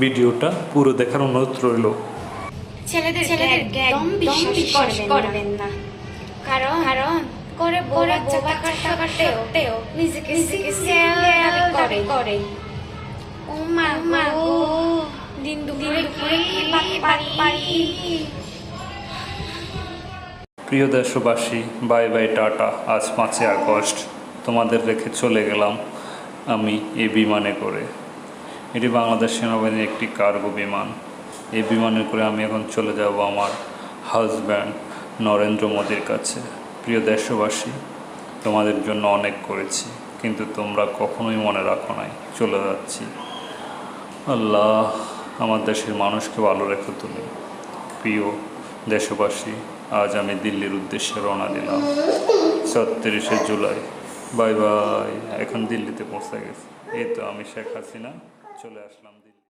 ভিডিওটা পুরো দেখার অনুরোধ রইল। ছেলেদের ছেলেদেরকে একদম বিশ্বাস করবেন না। কারণ কারণ করে করে নিজেকে নিজেকে করে। করে। ও মা মা গো দিন দুপুরে কি পারি পারি প্রিয় দেশবাসী বাই বাই টাটা। আজ পাঁচই আগস্ট তোমাদের রেখে চলে গেলাম আমি এই বিমানে করে। এটি বাংলাদেশ সেনাবাহিনীর একটি কার্গো বিমান। এই বিমানে করে আমি এখন চলে যাব আমার হাজব্যান্ড নরেন্দ্র মোদীর কাছে। প্রিয় দেশবাসী, তোমাদের জন্য অনেক করেছি, কিন্তু তোমরা কখনোই মনে রাখো নাই। চলে যাচ্ছি। আল্লাহ, আমার দেশের মানুষকে ভালো রেখো তুমি। প্রিয় দেশবাসী, আজ আমি দিল্লির উদ্দেশ্যে রওনা দিলাম। ছত্রিশে জুলাই। Bye bye. এখন দিল্লিতে পৌঁছে গেছি। এই তো আমি শেখ হাসিনা। চলে আসলাম